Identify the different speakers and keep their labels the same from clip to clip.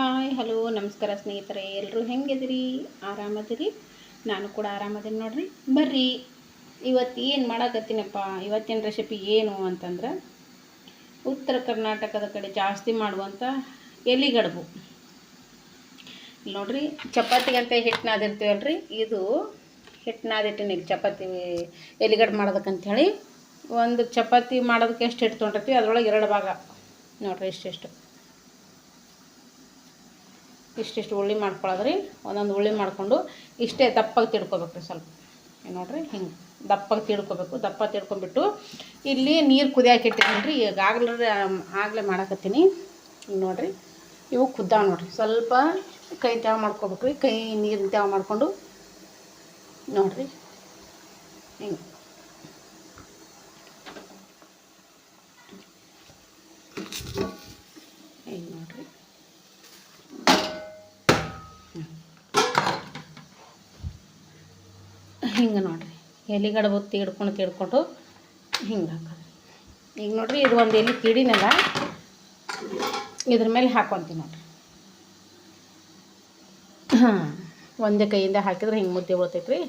Speaker 1: Hi, hello, ನಮಸ್ಕಾರ ಸ್ನೇಹಿತರೆ. ಎಲ್ಲರೂ ಹೆಂಗಿದಿರಿ ಆರಾಮದಿರಿ? ನಾನು ಕೂಡ ಆರಾಮದೀನಿ ನೋಡ್ರಿ. ಬರ್ರಿ. ಇವತ್ತು ಏನು ಮಾಡಕತ್ತೀನಪ್ಪ? ಇವತ್ತಿನ ರೆಸಿಪಿ ಏನು ಅಂತಂದ್ರೆ ಉತ್ತರ ಕರ್ನಾಟಕದ ಕಡೆ ಜಾಸ್ತಿ ಮಾಡುವಂಥ ಎಲಿಗಡಬು. ನೋಡ್ರಿ, ಚಪಾತಿಗಂತ ಹಿಟ್ಟು ಇದು ಹಿಟ್ಟು ನಾದಿಟ್ಟಿನಿ ಚಪಾತಿ ಎಲಿಗಡ್ಬು ಮಾಡೋದಕ್ಕಂಥೇಳಿ ಒಂದು ಚಪಾತಿ ಮಾಡೋದಕ್ಕೆ ಎಷ್ಟು ಹಿಟ್ಟು ತೊಗೊಂಡಿರ್ತೀವಿ? ಅದರೊಳಗೆ ಎರಡು ಭಾಗ. ನೋಡ್ರಿ ಇಷ್ಟೆಷ್ಟು ಇಷ್ಟಿಷ್ಟು ಉಳ್ಳಿ ಮಾಡ್ಕೊಳ್ಳೋದ್ರಿ ಒಂದೊಂದು ಉಳ್ಳಿ ಮಾಡಿಕೊಂಡು ಇಷ್ಟೇ ದಪ್ಪಾಗಿ ತಿಡ್ಕೊಬೇಕು ರೀ ಸ್ವಲ್ಪ ನೋಡಿರಿ ಹಿಂಗೆ ದಪ್ಪಾಗಿ ತಿಡ್ಕೊಬೇಕು ದಪ್ಪ ತಿಡ್ಕೊಂಡ್ಬಿಟ್ಟು ಇಲ್ಲಿ ನೀರು ಕುದಿಯಾಕಿಟ್ಟಿದ್ದೀನಿ ರೀ ಈಗ ಆಗ್ಲೇ, ಆಗಲೇ ಮಾಡಕತ್ತೀನಿ. ಈಗ ನೋಡಿರಿ, ಇವು ಕುದ್ದಾವ ನೋಡಿರಿ. ಸ್ವಲ್ಪ ಕೈ ತ್ಯಾವ ಮಾಡ್ಕೊಬೇಕು ರೀ ಕೈ ನೀರಿನ ತ್ಯಾವ ಮಾಡಿಕೊಂಡು ನೋಡಿರಿ. ಹಿಂಗೆ ಹಿಂಗೆ ನೋಡ್ರಿ ಹಿಂಗೆ ನೋಡ್ರಿ. ಬುತ್ತಿ ತೀಡ್ಕೊಂಡು ತೀಡ್ಕೊಂಡು ಹಿಂಗೆ ಹಾಕೋದು. ಈಗ ನೋಡಿರಿ ಇದು ಒಂದು ಎಲೆ ಕಿಡಿನಲ್ಲ ಇದ್ರ ಮೇಲೆ ಹಾಕ್ಕೊಂತೀನಿ ನೋಡಿರಿ. ಹಾಂ ಒಂದೇ ಕೈಯಿಂದ ಹಾಕಿದ್ರೆ ಹಿಂಗೆ ಮುದ್ದೆ ಬೀಳ್ತೈತೆ ರೀ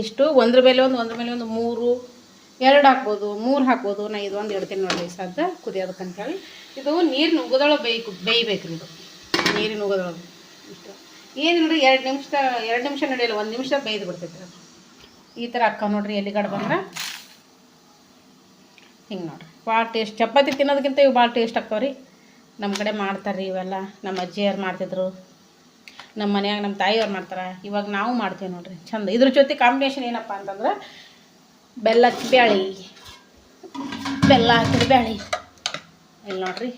Speaker 1: ಇಷ್ಟು, ಒಂದ್ರ ಮೇಲೆ ಒಂದು, ಒಂದ್ರ ಮೇಲೆ ಒಂದು ಮೂರು, ಎರಡು ಹಾಕ್ಬೋದು, ಮೂರು ಹಾಕ್ಬೋದು. ನಾ ಇದು ಒಂದು ಇಡ್ತೀನಿ ನೋಡ್ರಿ ಸದ್ದ ಕುದಿಯೋದಕ್ಕಂತೇಳಿ. ಇದು ನೀರು ನುಗ್ಗದೊಳಗೆ ಬೇಯ್ಕು ಬೇಯ್ಬೇಕು ರೀ ಇದು. ನೀರಿನ ನುಗ್ಗದೊಳಗೆ ಇಷ್ಟು. ಏನಿಲ್ಲ ರೀ ಎರಡು ನಿಮಿಷ ಎರಡು ನಿಮಿಷ ನಡೆಯಲ್ಲ, ಒಂದು ನಿಮಿಷ ಬೇಯ್ದು ಬಿಡ್ತೈತೆ ಈ ಥರ ಅಕ್ಕ ನೋಡ್ರಿ ಎಲ್ಲಿಗಡೆ ಬಂದ್ರೆ? ಹಿಂಗೆ ನೋಡ್ರಿ. ಭಾಳ ಟೇಸ್ಟ್ ಚಪಾತಿ ತಿನ್ನೋದಕ್ಕಿಂತ ಇವು ಭಾಳ ಟೇಸ್ಟ್ ಆಗ್ತಾವೆ ರೀ ನಮ್ಮ ಕಡೆ ಮಾಡ್ತಾರೆ ರೀ ಇವೆಲ್ಲ. ನಮ್ಮ ಅಜ್ಜಿಯವ್ರು ಮಾಡ್ತಿದ್ರು. ನಮ್ಮ ಮನ್ಯಾಗ ನಮ್ಮ ತಾಯಿಯವ್ರು ಮಾಡ್ತಾರೆ. ಇವಾಗ ನಾವು ಮಾಡ್ತೀವಿ ನೋಡ್ರಿ. ಚಂದ. ಇದ್ರ ಜೊತೆ ಕಾಂಬಿನೇಷನ್ ಏನಪ್ಪ ಅಂತಂದ್ರೆ ಬೆಲ್ಲಕ್ಕೆ ಬ್ಯಾಳಿ. ಬೆಲ್ಲ ಹಾಕಿದ ಬ್ಯಾಳಿ. ಇಲ್ಲಿ ನೋಡ್ರಿ.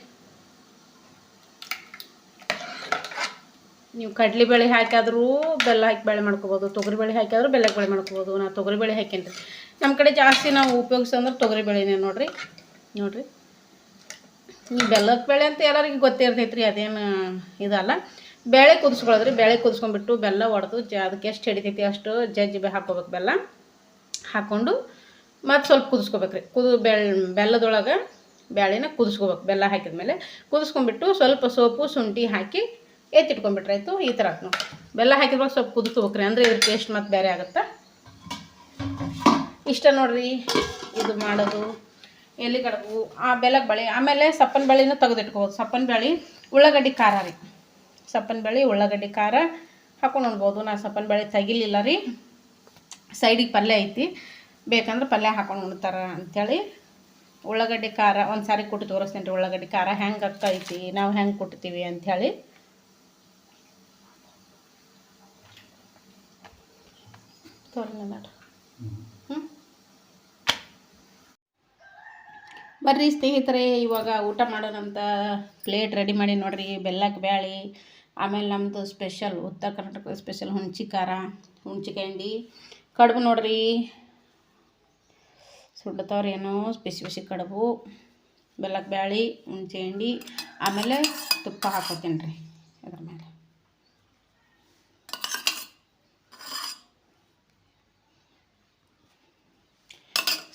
Speaker 1: ನೀವು ಕಡಲೆಬೇಳೆ ಹಾಕಿದ್ರೂ ಬೆಲ್ಲ ಹಾಕಿ ಬೇಳೆ ಮಾಡ್ಕೋಬೋದು ತೊಗರಿಬೇಳೆ ಹಾಕಿದ್ರೂ ಬೆಲ್ಲಕ್ಕೆ ಬೇಳೆ ಮಾಡ್ಕೋಬೋದು, ನಾ ತೊಗರಿಬೇಳೆ ಹಾಕೇನಿ ರೀ ನಮ್ಮ ಕಡೆ ಜಾಸ್ತಿ ನಾವು ಉಪಯೋಗಿಸೋದ್ರೆ ತೊಗರಿಬೇಳೆನೇ ನೋಡ್ರಿ ನೋಡ್ರಿ. ಈ ಬೆಲ್ಲದ ಬೇಳೆ ಅಂತ ಎಲ್ಲರಿಗೂ ಗೊತ್ತೇ ಇರ್ತೈತೆ ರೀ ಅದೇನು ಇದಲ್ಲ. ಬೇಳೆ ಕುದಿಸ್ಕೊಳ್ಳೋದ್ರಿ ಬೇಳೆ ಕುದಿಸ್ಕೊಂಡ್ಬಿಟ್ಟು ಬೆಲ್ಲ ಒಡೆದು ಜ, ಅದಕ್ಕೆ ಎಷ್ಟು ಹಿಡಿತೈತಿ ಅಷ್ಟು ಜಜ್ಜಿ ಹಾಕ್ಕೋಬೇಕು ಬೆಲ್ಲ. ಹಾಕ್ಕೊಂಡು ಮತ್ತು ಸ್ವಲ್ಪ ಕುದಿಸ್ಕೋಬೇಕು ರೀ ಕುದು ಬೆಳ್, ಬೆಲ್ಲದೊಳಗೆ ಬ್ಯಾಳಿನ ಕುದಿಸ್ಕೋಬೇಕು, ಬೆಲ್ಲ ಹಾಕಿದ ಮೇಲೆ ಕುದಿಸ್ಕೊಂಡ್ಬಿಟ್ಟು ಸ್ವಲ್ಪ ಸೋಪು, ಶುಂಠಿ ಹಾಕಿ ಎತ್ತಿಟ್ಕೊಂಡ್ಬಿಟ್ರಾಯ್ತು, ಈ ಥರ ನಾವು ಬೆಲ್ಲ ಹಾಕಿದ್ರೆ ಸ್ವಲ್ಪ ಕುದಿಸ್ಕೋಬೇಕು ರೀ ಅಂದರೆ ಇದ್ರ ಟೇಸ್ಟ್ ಮತ್ತು ಬೇರೆ ಆಗುತ್ತೆ? ಇಷ್ಟ ನೋಡ್ರಿ, ಇದು ಮಾಡೋದು. ಎಲ್ಲಿ ಕಡಬು ಆ ಬೆಲ್ಲಕ್ಕೆ ಬಳೆ, ಆಮೇಲೆ ಸಪ್ಪನ ಬಳಿನೂ ತೆಗೆದಿಟ್ಕೋಬೋದು. ಸಪ್ಪನ ಬಳಿ ಉಳ್ಳಾಗಡ್ಡಿ ಖಾರ ರೀ. ಸಪ್ಪನ ಬಳಿ ಉಳ್ಳಾಗಡ್ಡಿ ಖಾರ ಹಾಕೊಂಡು ಉಣ್ಬೋದು. ನಾ ಸಪ್ಪನ ಬಳಿ ತೆಗಿಲಿಲ್ಲ ರೀ. ಸೈಡಿಗೆ ಪಲ್ಯ ಐತಿ. ಬೇಕಂದ್ರೆ ಪಲ್ಯ ಹಾಕೊಂಡು ಉಣ್ತಾರ ಅಂಥೇಳಿ ಉಳ್ಳಾಗಡ್ಡಿ ಖಾರ ಒಂದು ಸಾರಿ ಕೊಟ್ಟು ತೋರಿಸ್ತೀನಿ ರೀ ಉಳ್ಳಾಗಡ್ಡಿ ಖಾರ ಹೆಂಗೆ ಐತಿ ನಾವು ಹೆಂಗೆ ಕೊಟ್ತೀವಿ ಅಂಥೇಳಿ ತೋರಿ ಮಾಡ ಹ್ಞೂ ಬರ್ರಿ ಸ್ನೇಹಿತರೆ ಇವಾಗ ಊಟ ಮಾಡೋಣಂತ ಪ್ಲೇಟ್ ರೆಡಿ ಮಾಡಿ ನೋಡ್ರಿ. ಬೆಲ್ಲಕ್ಕೆ ಬ್ಯಾಳಿ ಆಮೇಲೆ ನಮ್ಮದು ಸ್ಪೆಷಲ್ ಉತ್ತರ ಕರ್ನಾಟಕದ ಸ್ಪೆಷಲ್ ಹುಣ್ಚಿ ಖಾರ ಹುಣ್ಚಿಕಾಯಿ ಹಿಂಡಿ ಕಡುಬು ನೋಡ್ರಿ. ಸುಡ್ತಾವ್ರಿ ಏನೋ ಬಿಸಿ ಬಿಸಿ ಕಡುಬು ಬೆಲ್ಲಕ್ಕೆ ಬ್ಯಾಳಿ ಹುಣ್ಚಿ ಹಿಂಡಿ ಆಮೇಲೆ ತುಪ್ಪ ಹಾಕೋತೀನಿ ರೀ ಅದ್ರ ಮೇಲೆ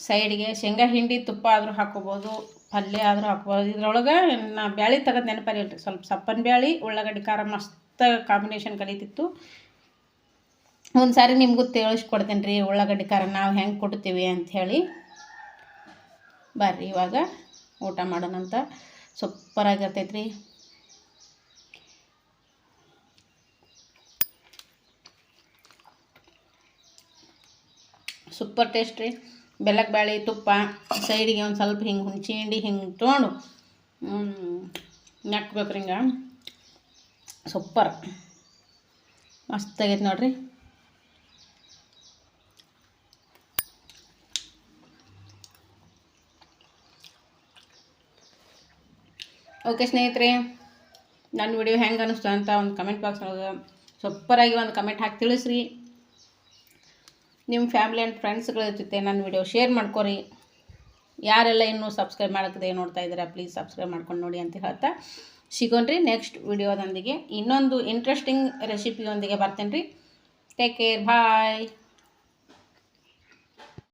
Speaker 1: ಸೈಡ್ಗೆ ಶೇಂಗಾ ಹಿಂಡಿ ತುಪ್ಪ ಆದರೂ ಹಾಕೋಬೋದು, ಪಲ್ಯ ಆದರೂ ಹಾಕ್ಬೋದು. ಇದ್ರೊಳಗೆ ನಾ ಬ್ಯಾಳಿ ತೆಗೆದು ನೆನಪರಿಲ್ಲ ರೀ ಸ್ವಲ್ಪ ಸಪ್ಪನ ಬ್ಯಾಳಿ, ಉಳ್ಳಾಗಡ್ಡಿ ಖಾರ ಮಸ್ತ್ ಕಾಂಬಿನೇಷನ್ ಕಲಿತಿತ್ತು. ಒಂದು ಸಾರಿ ನಿಮಗೂ ತಿಳಿಸ್ಕೊಡ್ತೇನೆ ರೀ ಉಳ್ಳಾಗಡ್ಡಿ ಖಾರ ನಾವು ಹೆಂಗೆ ಕೊಡ್ತೀವಿ ಅಂಥೇಳಿ ಬರ್ರಿ ಇವಾಗ ಊಟ ಮಾಡೋಣಂತ. ಸೂಪರಾಗಿರ್ತೈತೆ ರೀ ಸೂಪರ್ ಟೇಸ್ಟ್ ರೀ. ಬೆಲ್ಲಕ್ಕೆ ಬ್ಯಾಳಿ, ತುಪ್ಪ, ಸೈಡಿಗೆ ಒಂದು ಸ್ವಲ್ಪ ಹಿಂಗೆ ಹುಂಚಿ ಹಿಂಡಿ ಹಿಂಗೆ ತೊಗೊಂಡು ನೆಕ್ಬೇಕು ರೀ ಹಿಂಗೆ. ಸೂಪರ್. ಮಸ್ತ್ ಆಗೈತೆ ನೋಡ್ರಿ. ಓಕೆ ಸ್ನೇಹಿತರೆ, ನನ್ನ ವಿಡಿಯೋ ಹೆಂಗೆ ಅನ್ನಿಸ್ತು ಅಂತ ಒಂದು ಕಮೆಂಟ್ ಬಾಕ್ಸ್ ಸೂಪರಾಗಿ ಒಂದು ಕಮೆಂಟ್ ಹಾಕಿ ತಿಳಿಸ್ರಿ. ನಿಮ್ಮ ಫ್ಯಾಮಿಲಿ ಆ್ಯಂಡ್ ಫ್ರೆಂಡ್ಸ್ಗಳ ಜೊತೆ ನನ್ನ ವಿಡಿಯೋ ಶೇರ್ ಮಾಡ್ಕೊರಿ. ಯಾರೆಲ್ಲ ಇನ್ನೂ ಸಬ್ಸ್ಕ್ರೈಬ್ ಮಾಡೋಕ್ಕದೆ ನೋಡ್ತಾ ಇದ್ದೀರಾ, ಪ್ಲೀಸ್ ಸಬ್ಸ್ಕ್ರೈಬ್ ಮಾಡ್ಕೊಂಡು ನೋಡಿ ಅಂತ ಹೇಳ್ತಾ ಸಿಗೋಣ್ರಿ. ನೆಕ್ಸ್ಟ್ ವಿಡಿಯೋದೊಂದಿಗೆ ಇನ್ನೊಂದು ಇಂಟ್ರೆಸ್ಟಿಂಗ್ ರೆಸಿಪಿಯೊಂದಿಗೆ ಬರ್ತೇನೆ ರೀ ಟೇಕ್ ಕೇರ್ ಬಾಯ್